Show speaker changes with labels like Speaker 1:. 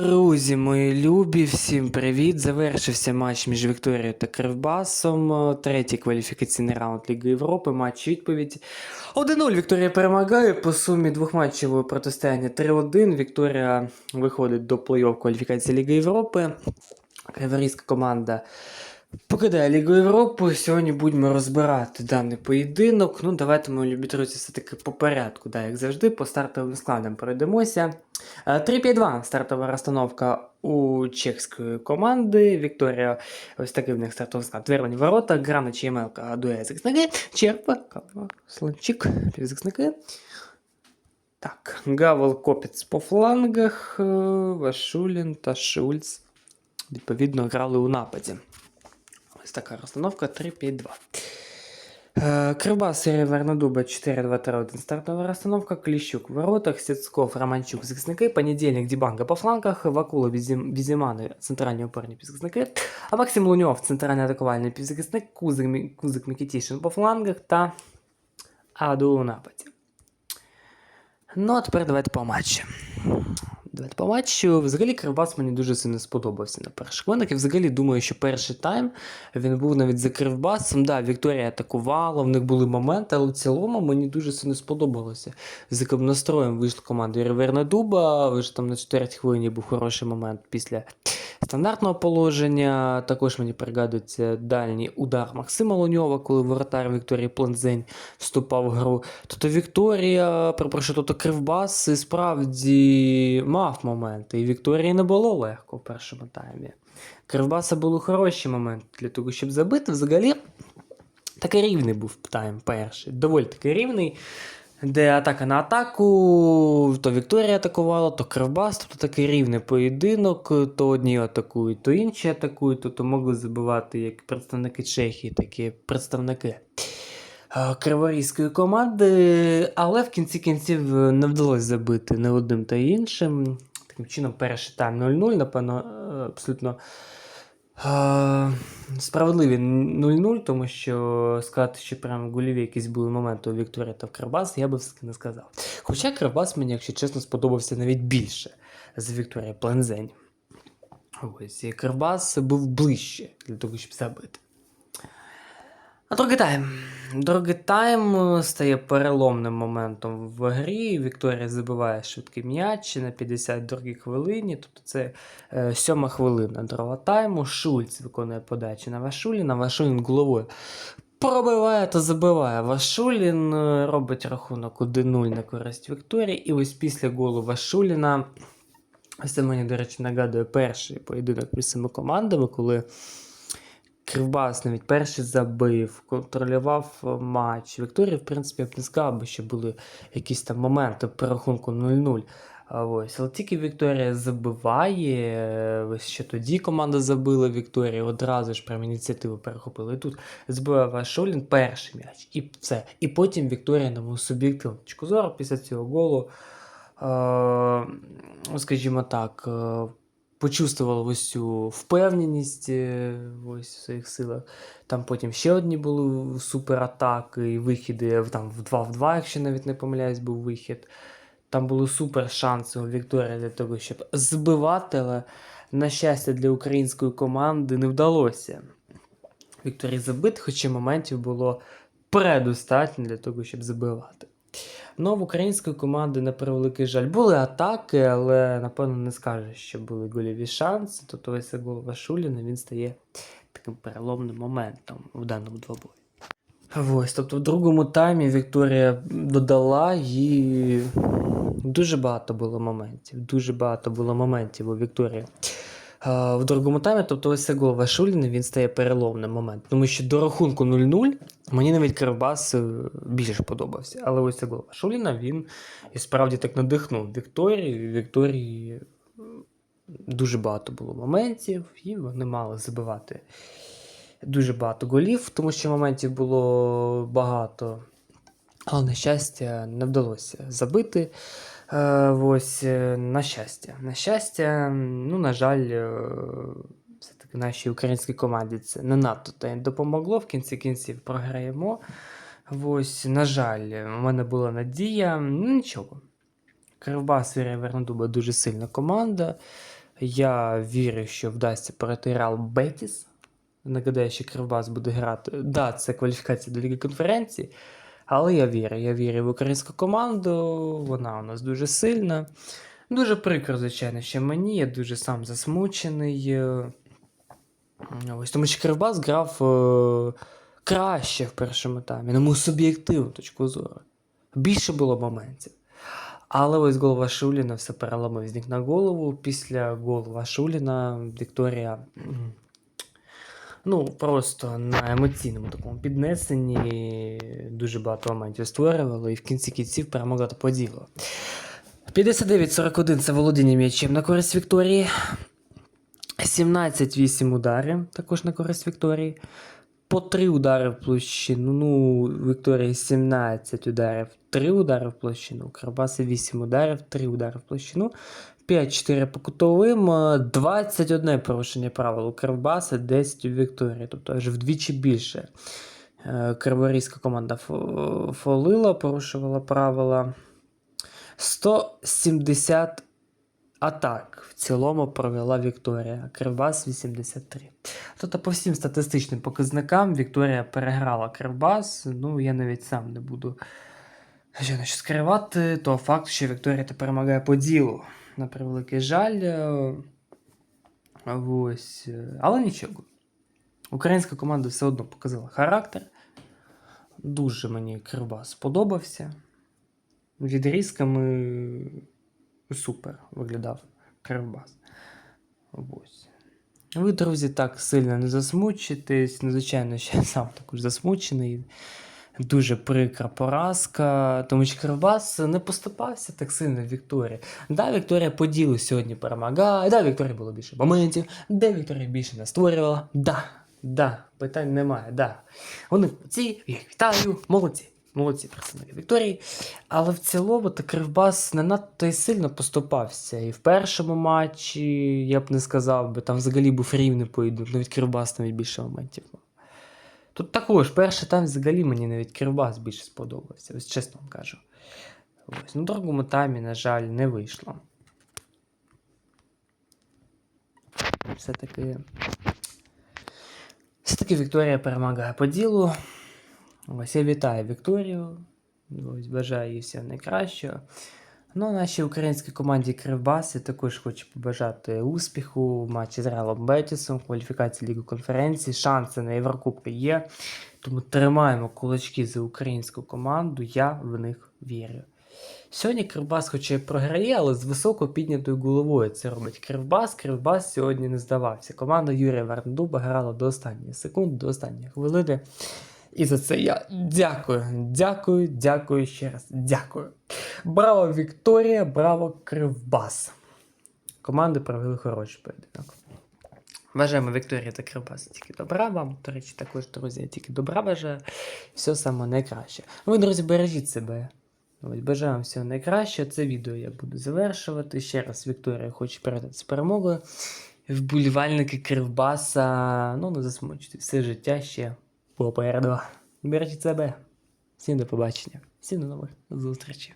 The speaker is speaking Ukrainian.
Speaker 1: Друзі, мої любі, всім привіт! Завершився матч між Вікторією та Кривбасом. Третій кваліфікаційний раунд Ліги Європи. Матч відповідь. 1-0 Вікторія перемагає по сумі двохматчевого протистояння 3-1. Вікторія виходить до плей-офф кваліфікації Ліги Європи. Криворізька команда покидає Лігу Європи. Сьогодні будемо розбирати даний поєдинок. Ну, давайте, мої любі все-таки по порядку, да, як завжди, по стартовим складам пройдемося. Е, 3-5-2 стартова розстановка у чеської команди. Вікторія, ось такий в них стартовий склад. Вервані ворота, Грана Чемелка, дує захисники, Черпа, Слончик, півзахисники. Так, Гавел Копіц по флангах, е, Вашулін та Шульц відповідно грали у нападі. Ось така розстановка 3-5-2. Е, Кривбас, Сергій Вернодуба 4-2-3-1 стартова розстановка, Кліщук в воротах, Сецков, Романчук захисники, Понедільник, Дібанга по флангах, Вакула, Бізім- Бізімани, центральні опорні півзахисники, а Максим Луньов, центральний атакувальний півзахисник, Кузик, Мі- Кузик Мікітішин по флангах та Аду у нападі. Ну, а тепер давайте по матчу. Давайте по. Взагалі Кривбас мені дуже сильно сподобався на перших хвилинах. І взагалі думаю, що перший тайм він був навіть за Кривбасом. Да, Вікторія атакувала, в них були моменти, але в цілому мені дуже сильно сподобалося. З яким настроєм вийшла команда Реверна Дуба. Вже там на 4 хвилині був хороший момент після стандартного положення. Також мені пригадується дальній удар Максима Луньова, коли воротар Вікторії Планзень вступав в гру. Тобто Вікторія, перепрошую, тобто Кривбас і справді мав моменти. І Вікторії не було легко в першому таймі. Кривбаса були хороші моменти для того, щоб забити. Взагалі, такий рівний був тайм перший. Доволі таки рівний. Де атака на атаку, то Вікторія атакувала, то Кривбас, тобто такий рівний поєдинок, то одні атакують, то інші атакують, тобто могли забивати як представники Чехії, так і представники е, Криворізької команди, але в кінці кінців е, не вдалося забити не одним та іншим. Таким чином, перший тайм 0-0, напевно, е, абсолютно справедливі 0-0, тому що сказати, що прям гольові якісь були моменти у Вікторії та в Кривбас, я би все-таки не сказав. Хоча Кривбас мені, якщо чесно, сподобався навіть більше з Вікторії Плензень. Ось, і Кривбас був ближче для того, щоб забити. А другий тайм. Другий тайм е, стає переломним моментом в грі. Вікторія забиває швидкий м'яч на 52-й хвилині. Тобто це е, сьома хвилина другого тайму. Шульц виконує подачу на Вашуліна. Вашулін головою пробиває та забиває. Вашулін е, робить рахунок 1-0 на користь Вікторії. І ось після голу Вашуліна. Це мені, до речі, нагадує перший поєдинок між цими командами, коли Кривбас навіть перший забив, контролював е, матч. Вікторія, в принципі, я б не сказав, би, що були якісь там моменти по рахунку 0-0. А Ось, але тільки Вікторія забиває. е, Ось ще тоді команда забила Вікторію, одразу ж прям ініціативу перехопили. І тут збиває Вашулін перший м'яч. І все. І потім Вікторія на мою суб'єктивну точку зору після цього голу, е, ну, скажімо так, е, почувствувала ось цю впевненість е, ось в своїх силах. Там потім ще одні були суператаки і вихіди в- там в 2 в 2, якщо навіть не помиляюсь, був вихід. Там були супер шанси у Вікторії для того, щоб збивати, але, на щастя, для української команди не вдалося. Вікторії забити, хоча моментів було предостатньо для того, щоб забивати. Ну, в української команди, на превеликий жаль, були атаки, але напевно не скажеш, що були гольові шанси. Тобто цей гол Вашуліна він стає таким переломним моментом в даному двобої. Ось, тобто в другому таймі Вікторія додала і дуже багато було моментів. Дуже багато було моментів у Вікторії. В другому таймі, тобто ось гол Вашуліна, він стає переломним моментом. Тому що до рахунку 0-0 мені навіть Кривбас е, більше подобався. Але ось цей гол Вашуліна, він і справді так надихнув Вікторію. Вікторії дуже багато було моментів, і вони мали забивати дуже багато голів, тому що моментів було багато. Але, на щастя, не вдалося забити. Е, ось, е, на щастя. На щастя, ну, на жаль, нашій українській команді це не надто та допомогло. В кінці кінців програємо. Ось, на жаль, у мене була надія. Ну, нічого. Кривбас і Вернодуба дуже сильна команда. Я вірю, що вдасться пройти Реал Бетіс. Нагадаю, що Кривбас буде грати. Да, це кваліфікація до Ліги конференції. Але я вірю, я вірю в українську команду. Вона у нас дуже сильна. Дуже прикро, звичайно, що мені. Я дуже сам засмучений. Ось тому що Кривбас грав е, краще в першому таймі, на мою суб'єктивну точку зору. Більше було моментів. Але ось гол Вашуліна все переламив з на голову. Після голу Вашуліна Вікторія. Ну, просто на емоційному такому піднесенні дуже багато моментів створювало і в кінці кінців перемогла та поділо. 59-41 це володіння м'ячем на користь Вікторії. 17-8 ударів також на користь Вікторії. По 3 удари в площину. Ну, Вікторії 17 ударів, 3 удари в площину. Кривбаси 8 ударів, 3 удари в площину. 5-4 по кутовим, е, 21 порушення правил у Кривбаса, 10 у Вікторії, тобто аж вдвічі більше. Е, Криворізька команда фо- фолила, порушувала правила. 170 атак в цілому провела Вікторія. Кривбас 83. Тобто по всім статистичним показникам Вікторія переграла Кривбас. Ну, я навіть сам не буду звичайно, скривати того факту, що Вікторія тепер перемагає по ділу. На превеликий жаль. Ось. Але нічого. Українська команда все одно показала характер. Дуже мені Кривбас сподобався. Відрізками супер виглядав Кривбас. Ось. Ви, друзі, так сильно не засмучитесь. Ну, звичайно, що я сам також засмучений. Дуже прикра поразка, тому що Кривбас не поступався так сильно в Вікторії. Да, Вікторія по ділу сьогодні перемагає, да, Вікторія було більше моментів, де Вікторія більше не створювала. Да, да, питань немає, да. Вони молодці, їх вітаю, молодці. Молодці представники Вікторії. Але в цілому то Кривбас не надто й сильно поступався. І в першому матчі, я б не сказав би, там взагалі був рівний поєдинок, навіть Кривбас навіть більше моментів. Тут також, перший тайм взагалі мені навіть Кривбас більше сподобався, ось чесно вам кажу. Ось. В другому таймі, на жаль, не вийшло. Все-таки. Все-таки Вікторія перемагає по ділу. Ось я вітаю Вікторію. Ось бажаю їй всього найкращого. Ну, нашій українській команді Кривбас я також хочу побажати успіху в матчі з Реалом Бетісом, кваліфікації Ліги конференції. Шанси на Єврокубки є. Тому тримаємо кулачки за українську команду. Я в них вірю. Сьогодні Кривбас, хоча й програє, але з високо піднятою головою це робить Кривбас. Кривбас сьогодні не здавався. Команда Юрія Верндуба грала до останньої секунди, до останньої хвилини. І за це я дякую, дякую, дякую ще раз. Дякую. Браво, Вікторія, браво, Кривбас. Команди провели хороший поєдинок. Бажаємо Вікторії та Кривбасу тільки добра вам. До речі, також, друзі, я тільки добра бажаю. Все саме найкраще. Ви, друзі, бережіть себе. Ось, бажаю вам всього найкращого. Це відео я буду завершувати. Ще раз Вікторія хоче передати з перемогою. Вболівальники Кривбаса. Ну, не засмучуйте. Все життя ще попереду. Бережіть себе. Всім до побачення. Всім до нових зустрічей.